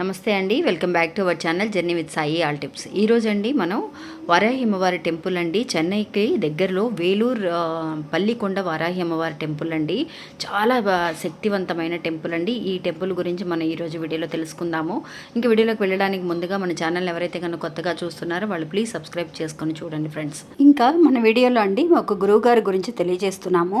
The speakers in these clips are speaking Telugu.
నమస్తే అండి welcome back to our channel journey with Sai all tips. ఈరోజు అండి మనం వారాహి అమ్మవారి టెంపుల్ అండి చెన్నైకి దగ్గరలో వేలూరు పల్లికొండ వారాహి అమ్మవారి టెంపుల్ అండి. చాలా శక్తివంతమైన టెంపుల్ అండి. ఈ టెంపుల్ గురించి మనం ఈరోజు వీడియోలో తెలుసుకుందాము. ఇంకా వీడియోలోకి వెళ్ళడానికి ముందుగా మన ఛానల్ ఎవరైతే కనుక కొత్తగా చూస్తున్నారో వాళ్ళు ప్లీజ్ సబ్స్క్రైబ్ చేసుకొని చూడండి ఫ్రెండ్స్. ఇంకా మన వీడియోలో అండి ఒక గురువు గారి గురించి తెలియజేస్తున్నాము.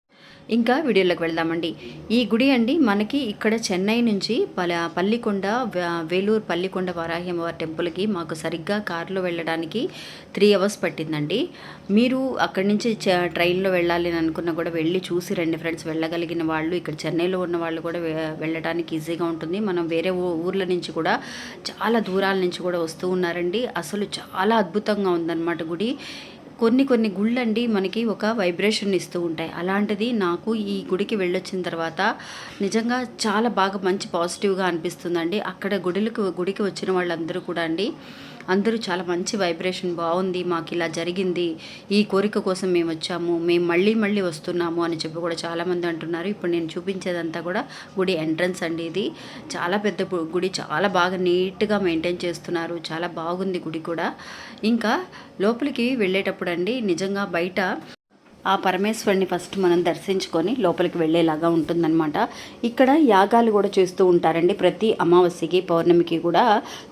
ఇంకా వీడియోలోకి వెళ్దామండి. ఈ గుడి అండి మనకి ఇక్కడ చెన్నై నుంచి పల పల్లికొండ వేలూరు పల్లికొండ వారాహి టెంపుల్కి మాకు సరిగ్గా కారులో వెళ్ళడానికి త్రీ అవర్స్ పట్టిందండి. మీరు అక్కడి నుంచి చ- ట్రైన్లో వెళ్ళాలి అని అనుకున్నా కూడా వెళ్ళి చూసి రండి ఫ్రెండ్స్. వెళ్ళగలిగిన వాళ్ళు ఇక్కడ చెన్నైలో ఉన్న వాళ్ళు కూడా వెళ్ళడానికి ఈజీగా ఉంటుంది. మనం వేరే ఊర్ల నుంచి కూడా చాలా దూరాల నుంచి కూడా వస్తూ ఉన్నారండి. అసలు చాలా అద్భుతంగా ఉందన్నమాట గుడి. కొన్ని కొన్ని గుళ్ళండి మనకి ఒక వైబ్రేషన్ ఇస్తూ ఉంటాయి. అలాంటిది నాకు ఈ గుడికి వెళ్ళొచ్చిన తర్వాత నిజంగా చాలా బాగా మంచి పాజిటివ్గా అనిపిస్తుందండి. అక్కడ గుడిలకు గుడికి వచ్చిన వాళ్ళందరూ కూడా అండి అందరూ చాలా మంచి వైబ్రేషన్ బాగుంది మాకు ఇలా జరిగింది ఈ కోరిక కోసం మేము వచ్చాము మేము మళ్ళీ మళ్ళీ వస్తున్నాము అని చెప్పి కూడా చాలామంది అంటున్నారు. ఇప్పుడు నేను చూపించేదంతా కూడా గుడి ఎంట్రన్స్ అండి ఇది. చాలా పెద్ద గు- గుడి చాలా బాగా నీట్గా మెయింటైన్ చేస్తున్నారు. చాలా బాగుంది గుడి కూడా. ఇంకా లోపలికి వెళ్ళేటప్పుడు చూడండి. నిజంగా బయట ఆ పరమేశ్వరుని ఫస్ట్ మనం దర్శించుకొని లోపలికి వెళ్ళేలాగా ఉంటుందన్నమాట. ఇక్కడ యాగాలు కూడా చేస్తూ ఉంటారండి. ప్రతి అమావాస్యకి పౌర్ణమికి కూడా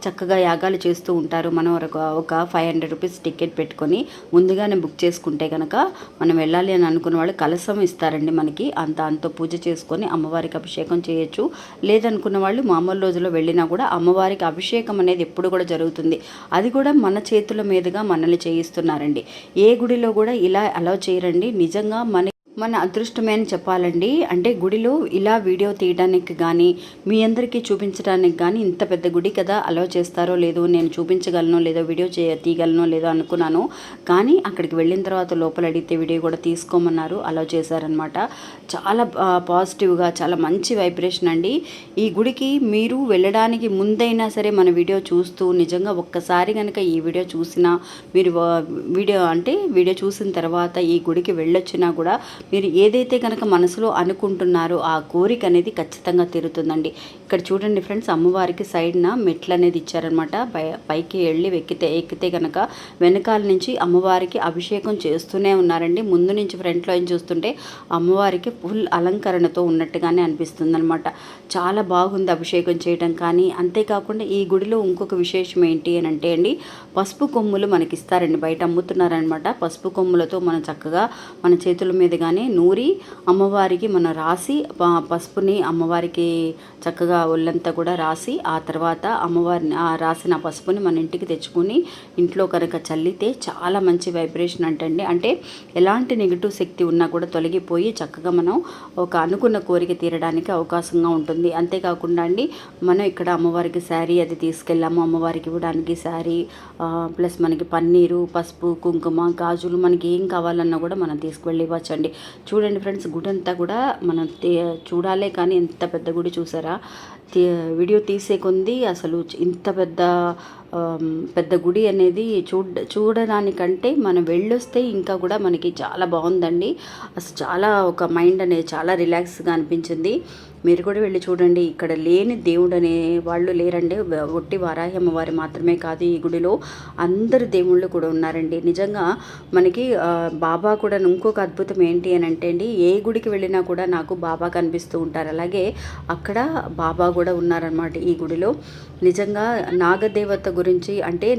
చక్కగా యాగాలు చేస్తూ ఉంటారు. మనం ఒక ఒక ఫైవ్ హండ్రెడ్ రూపీస్ టికెట్ పెట్టుకొని ముందుగానే బుక్ చేసుకుంటే కనుక మనం వెళ్ళాలి అని అనుకున్న వాళ్ళు కలసం ఇస్తారండి మనకి. అంత అంత పూజ చేసుకొని అమ్మవారికి అభిషేకం చేయొచ్చు. లేదనుకున్న వాళ్ళు మామూలు రోజుల్లో వెళ్ళినా కూడా అమ్మవారికి అభిషేకం అనేది ఎప్పుడు కూడా జరుగుతుంది. అది కూడా మన చేతుల మీదుగా మనల్ని చేయిస్తున్నారండి. ఏ గుడిలో కూడా ఇలా అలౌ చేయరండి. నిజంగా మన మన అదృష్టమే అని చెప్పాలండి. అంటే గుడిలో ఇలా వీడియో తీయడానికి కానీ మీ అందరికీ చూపించడానికి కానీ ఇంత పెద్ద గుడి కదా అలో చేస్తారో లేదో నేను చూపించగలను లేదో వీడియో చే తీయగలను లేదో అనుకున్నాను. కానీ అక్కడికి వెళ్ళిన తర్వాత లోపల అడిగితే వీడియో కూడా తీసుకోమన్నారు అలో చేశారనమాట చాలా పాజిటివ్గా చాలా మంచి వైబ్రేషన్ అండి. ఈ గుడికి మీరు వెళ్ళడానికి ముందైనా సరే మన వీడియో చూస్తూ నిజంగా ఒక్కసారి కనుక ఈ వీడియో చూసినా మీరు వీడియో అంటే వీడియో చూసిన తర్వాత ఈ గుడికి వెళ్ళొచ్చినా కూడా మీరు ఏదైతే కనుక మనసులో అనుకుంటున్నారో ఆ కోరిక అనేది ఖచ్చితంగా తీరుతుందండి. ఇక్కడ చూడండి ఫ్రెండ్స్ అమ్మవారికి సైడ్న మెట్లు అనేది ఇచ్చారనమాట పై పైకి వెళ్ళి ఎక్కితే ఎక్కితే కనుక వెనకాల నుంచి అమ్మవారికి అభిషేకం చేస్తూనే ఉన్నారండి. ముందు నుంచి ఫ్రంట్ ఏం చూస్తుంటే అమ్మవారికి ఫుల్ అలంకరణతో ఉన్నట్టుగానే అనిపిస్తుంది అనమాట చాలా బాగుంది అభిషేకం చేయడం కానీ అంతేకాకుండా ఈ గుడిలో ఇంకొక విశేషం ఏంటి అని అంటే అండి పసుపు కొమ్ములు మనకి ఇస్తారండి. బయట అమ్ముతున్నారనమాట పసుపు కొమ్ములతో మనం చక్కగా మన చేతుల మీద కానీ నూరి అమ్మవారికి మనం రాసి పసుపుని అమ్మవారికి చక్కగా ఒళ్ళంతా కూడా రాసి ఆ తర్వాత అమ్మవారిని రాసిన పసుపుని మన ఇంటికి తెచ్చుకొని ఇంట్లో కనుక చల్లితే చాలా మంచి వైబ్రేషన్ అంటండి. అంటే ఎలాంటి నెగిటివ్ శక్తి ఉన్నా కూడా తొలగిపోయి చక్కగా మనం ఒక అనుకున్న కోరిక తీరడానికి అవకాశంగా ఉంటుంది. అంతేకాకుండా అండి మనం ఇక్కడ అమ్మవారికి శారీ అది తీసుకెళ్ళాము అమ్మవారికి ఇవ్వడానికి శారీ ప్లస్ మనకి పన్నీరు పసుపు కుంకుమ గాజులు మనకి ఏం కావాలన్నా కూడా మనం తీసుకువెళ్ళి ఇవ్వచ్చండి. చూడండి ఫ్రెండ్స్ గుడి అంతా కూడా మనం చూడాలే కానీ ఎంత పెద్ద గుడి చూసారా? వీడియో తీసే కొంది అసలు ఇంత పెద్ద పెద్ద గుడి అనేది చూడ చూడడానికంటే మనం వెళ్ళొస్తే ఇంకా కూడా మనకి చాలా బాగుందండి. అసలు చాలా ఒక మైండ్ అనేది చాలా రిలాక్స్గా అనిపించింది. మీరు కూడా వెళ్ళి చూడండి. ఇక్కడ లేని దేవుడు అనే వాళ్ళు లేరండి. ఒట్టి వారాహి అమ్మవారి మాత్రమే కాదు ఈ గుడిలో అందరు దేవుళ్ళు కూడా ఉన్నారండి. నిజంగా మనకి బాబా కూడా ఇంకొక అద్భుతం ఏంటి అని అంటే అండి ఏ గుడికి వెళ్ళినా కూడా నాకు బాబా కనిపిస్తూ ఉంటారు. అలాగే అక్కడ బాబా కూడా ఉన్నారనమాట ఈ గుడిలో. నిజంగా నాగదేవత గురించి అంటే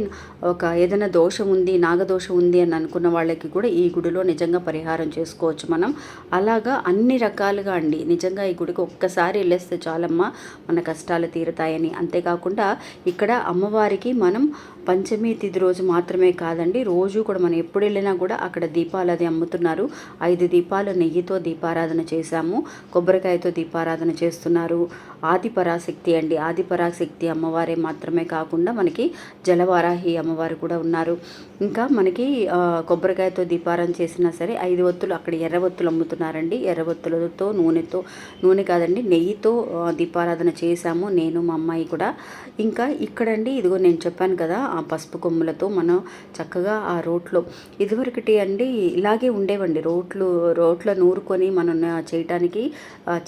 ఒక ఏదైనా దోషం ఉంది నాగదోషం ఉంది అని అనుకున్న వాళ్ళకి కూడా ఈ గుడిలో నిజంగా పరిహారం చేసుకోవచ్చు మనం. అలాగా అన్ని రకాలుగా అండి. నిజంగా ఈ గుడికి ఒక్కసారి వెళ్ళేస్తే చాలమ్మ మన కష్టాలు తీరుతాయని. అంతేకాకుండా ఇక్కడ అమ్మవారికి మనం పంచమి తిథి రోజు మాత్రమే కాదండి రోజు కూడా మనం ఎప్పుడు వెళ్ళినా కూడా అక్కడ దీపాలు అది అమ్ముతున్నారు. ఐదు దీపాలు నెయ్యితో దీపారాధన చేశాము కొబ్బరికాయతో దీపారాధన చేస్తున్నారు ఆది పరాశక్తి అండి. ఆది పరాశక్తి అమ్మవారే మాత్రమే కాకుండా మనకి జలవారాహి అమ్మవారు కూడా ఉన్నారు. ఇంకా మనకి కొబ్బరికాయతో దీపారం చేసినా సరే ఐదు ఒత్తులు అక్కడ ఎర్ర ఒత్తులు అమ్ముతున్నారండి. ఎర్ర ఒత్తులతో నూనెతో నూనె కాదండి నెయ్యితో దీపారాధన చేశాము నేను మా అమ్మాయి కూడా. ఇంకా ఇక్కడండి ఇదిగో నేను చెప్పాను కదా ఆ పసుపు కొమ్ములతో మనం చక్కగా ఆ రోట్లో ఇదివరకటి అండి ఇలాగే ఉండేవండి. రోట్లు రోట్లో నూరుకొని మనం చేయటానికి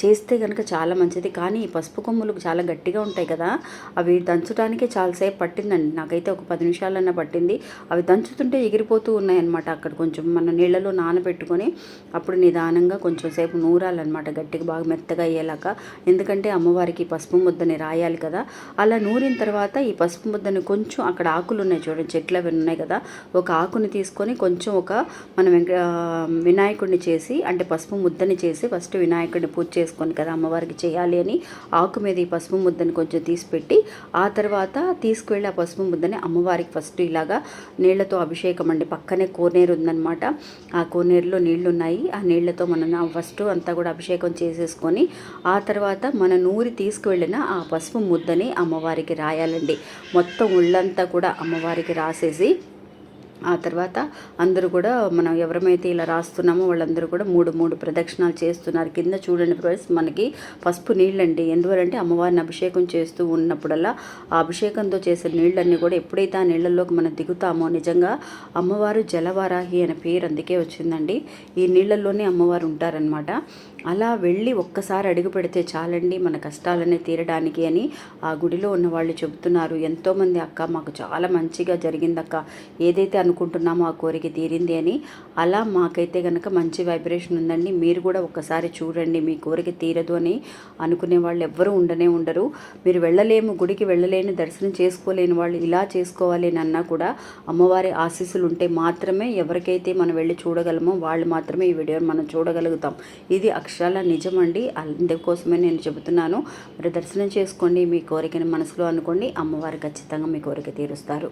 చేస్తే కనుక చాలా మంచిది. కానీ ఈ పసుపు కొమ్ములు చాలా గట్టిగా ఉంటాయి కదా అవి దంచడానికి చాలాసేపు పట్టిందండి. నాకైతే ఒక పది నిమిషాలన్నా పట్టింది. అవి దంచుతుంటే ఎగిరిపోతూ ఉన్నాయన్నమాట అక్కడ కొంచెం మన నీళ్ళలో నానబెట్టుకొని అప్పుడు నిదానంగా కొంచెం సేపు నూరాలన్నమాట గట్టిగా బాగా మెత్తగా అయ్యేలాగా. ఎందుకంటే అమ్మవారికి పసుపు ముద్దని రాయాలి కదా. అలా నూరిన తర్వాత ఈ పసుపు ముద్దని కొంచెం అక్కడ ఆకులు ఉన్నాయి చూడండి చెట్లు అవి ఉన్నాయి కదా ఒక ఆకుని తీసుకొని కొంచెం ఒక మనం వెంక వినాయకుడిని చేసి అంటే పసుపు ముద్దని చేసి ఫస్ట్ వినాయకుడిని పూజ చేసుకొని కదా అమ్మవారికి చేయాలి అని ఆకు మీద ఈ పసుపు ముద్దని కొంచెం తీసి పెట్టి ఆ తర్వాత తీసుకువెళ్ళి ఆ పసుపు ముద్దని అమ్మవారికి ఫస్ట్ ఇలాగా నీళ్ళతో అభిషేకం అండి. పక్కనే కోనేరు ఉందన్నమాట. ఆ కోనేరులో నీళ్ళు ఉన్నాయి ఆ నీళ్ళతో మనం ఫస్ట్ అంతా కూడా అభిషేకం చేసేసుకొని ఆ తర్వాత మన నూరి తీసుకువెళ్ళిన ఆ పసుపు ముద్దని అమ్మవారికి రాయాలండి. మొత్తం ఒళ్ళంతా కూడా అమ్మవారికి రాసేసి ఆ తర్వాత అందరూ కూడా మనం ఎవరమైతే ఇలా రాస్తున్నామో వాళ్ళందరూ కూడా మూడు మూడు ప్రదక్షిణాలు చేస్తున్నారు. కింద చూడండి ఫ్రెండ్స్ మనకి పసుపు నీళ్ళండి. ఎందువలంటే అమ్మవారిని అభిషేకం చేస్తూ ఉన్నప్పుడల్లా ఆ అభిషేకంతో చేసే నీళ్ళన్నీ కూడా ఎప్పుడైతే ఆ నీళ్ళల్లోకి మనం దిగుతామో నిజంగా అమ్మవారు జలవారాహి అనే పేరు అందుకే వచ్చిందండి. ఈ నీళ్ళల్లోనే అమ్మవారు ఉంటారనమాట అలా వెళ్ళి ఒక్కసారి అడుగు పెడితే చాలండి మన కష్టాలనే తీరడానికి అని ఆ గుడిలో ఉన్న వాళ్ళు చెబుతున్నారు. ఎంతోమంది అక్క మాకు చాలా మంచిగా జరిగిందక్క. ఏదైతే అనుకుంటున్నామో ఆ కోరిక తీరింది అని. అలా మాకైతే కనుక మంచి వైబ్రేషన్ ఉందండి. మీరు కూడా ఒక్కసారి చూడండి మీ కోరిక తీరదు అని అనుకునే వాళ్ళు ఎవ్వరూ ఉండనే ఉండరు. మీరు వెళ్ళలేము గుడికి వెళ్ళలేని దర్శనం చేసుకోలేని వాళ్ళు ఇలా చేసుకోవాలి అని అన్నా కూడా అమ్మవారి ఆశీస్సులు ఉంటే మాత్రమే ఎవరికైతే మనం వెళ్ళి చూడగలమో వాళ్ళు మాత్రమే ఈ వీడియోని మనం చూడగలుగుతాం. ఇది అక్షరాల నిజమండి అందుకోసమే నేను చెబుతున్నాను. మరి దర్శనం చేసుకోండి మీ కోరికని మనసులో అనుకోండి అమ్మవారు ఖచ్చితంగా మీ కోరిక తీరుస్తారు.